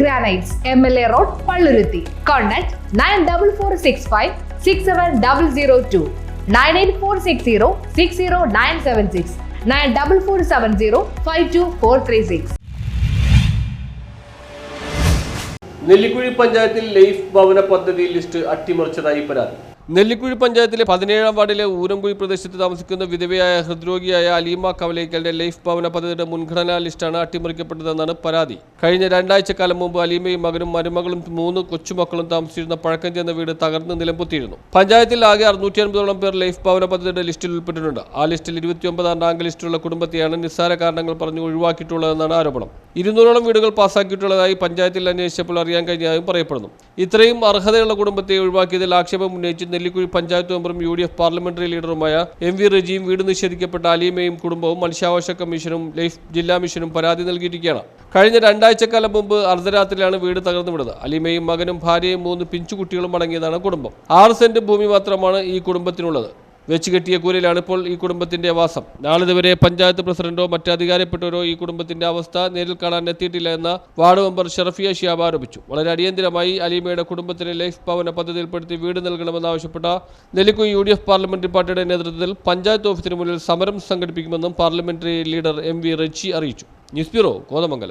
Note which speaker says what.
Speaker 1: Granites M L A road Palluruthy contact nine double four six five six seven double zero two nine eight four six zero six zero nine seven six nine double four seven zero five two four three six
Speaker 2: Nellikuzhi പഞ്ചായത്തിൽ life ഭവന പദ്ധതി list അട്ടിമറിച്ചതായി പരാതി. നെല്ലിക്കുഴി പഞ്ചായത്തിലെ പതിനേഴാം വാർഡിലെ ഊരംകുഴി പ്രദേശത്ത് താമസിക്കുന്ന വിധവയായ ഹൃദ്രോഗിയായ അലീമ കവലേക്കലിന്റെ ലൈഫ് ഭവന പദ്ധതിയുടെ മുൻഗണനാ ലിസ്റ്റാണ് അട്ടിമറിക്കപ്പെട്ടതെന്നാണ് പരാതി. കഴിഞ്ഞ രണ്ടാഴ്ചക്കാലം മുമ്പ് അലീമയും മകനും മരുമകളും മൂന്ന് കൊച്ചുമക്കളും താമസിച്ചിരുന്ന പഴക്കം ചെന്ന വീട് തകർന്ന് നിലംപൊത്തിയിരുന്നു. പഞ്ചായത്തിൽ ആകെ അറുന്നൂറ്റി അൻപതോളം പേർ ലൈഫ് ഭവന പദ്ധതിയുടെ ലിസ്റ്റിൽ ഉൾപ്പെട്ടിട്ടുണ്ട്. ആ ലിസ്റ്റിൽ ഇരുപത്തിയൊമ്പതാം റാങ്ക് ലിസ്റ്റിലുള്ള കുടുംബത്തെയാണ് നിസ്സാര കാരണങ്ങൾ പറഞ്ഞ് ഒഴിവാക്കിയിട്ടുള്ളതെന്നാണ് ആരോപണം. ഇരുന്നൂറോളം വീടുകൾ പാസാക്കിയിട്ടുള്ളതായി പഞ്ചായത്തിൽ അന്വേഷിച്ചപ്പോൾ അറിയാൻ കഴിഞ്ഞതായും പറയപ്പെടുന്നു. ഇത്രയും അർഹതയുള്ള കുടുംബത്തെ ഒഴിവാക്കിയതിൽ ആക്ഷേപം ഉന്നയിച്ച് നെല്ലിക്കുഴി പഞ്ചായത്ത് മെമ്പറും യു ഡി എഫ് പാർലമെന്ററി ലീഡറുമായ എം വി റജിയും വീട് നിഷേധിക്കപ്പെട്ട അലീമയും കുടുംബവും മനുഷ്യാവകാശ കമ്മീഷനും ലൈഫ് ജില്ലാ മിഷനും പരാതി നൽകിയിരിക്കുകയാണ്. കഴിഞ്ഞ രണ്ടാഴ്ചക്കാലം മുമ്പ് അർദ്ധരാത്രിയിലാണ് വീട് തകർന്നു വിടുന്നത് അലീമയും മകനും ഭാര്യയും മൂന്ന് പിഞ്ചുകുട്ടികളും അടങ്ങിയതാണ് കുടുംബം. ആറ് സെന്റ് ഭൂമി മാത്രമാണ് ഈ കുടുംബത്തിനുള്ളത്. വെച്ച് കെട്ടിയ കൂരയിലാണ് ഇപ്പോൾ ഈ കുടുംബത്തിന്റെ വാസം നാളിതുവരെ പഞ്ചായത്ത് പ്രസിഡന്റോ മറ്റ് അധികാരപ്പെട്ടവരോ ഈ കുടുംബത്തിന്റെ അവസ്ഥ നേരിൽ കാണാൻ എത്തിയിട്ടില്ല എന്ന വാർഡ് മെമ്പർ ഷറഫിയ ഷിയാബ് ആരോപിച്ചു. വളരെ അടിയന്തിരമായി അലീമയുടെ കുടുംബത്തിന് ലൈഫ് ഭവന പദ്ധതിയിൽപ്പെടുത്തി വീട് നൽകണമെന്നാവശ്യപ്പെട്ട Nellikuzhi U D F parliamentary പാർട്ടിയുടെ നേതൃത്വത്തിൽ പഞ്ചായത്ത് ഓഫീസിന് മുന്നിൽ സമരം സംഘടിപ്പിക്കുമെന്നും parliamentary leader M V Reji അറിയിച്ചു. News bureau Kothamangalam.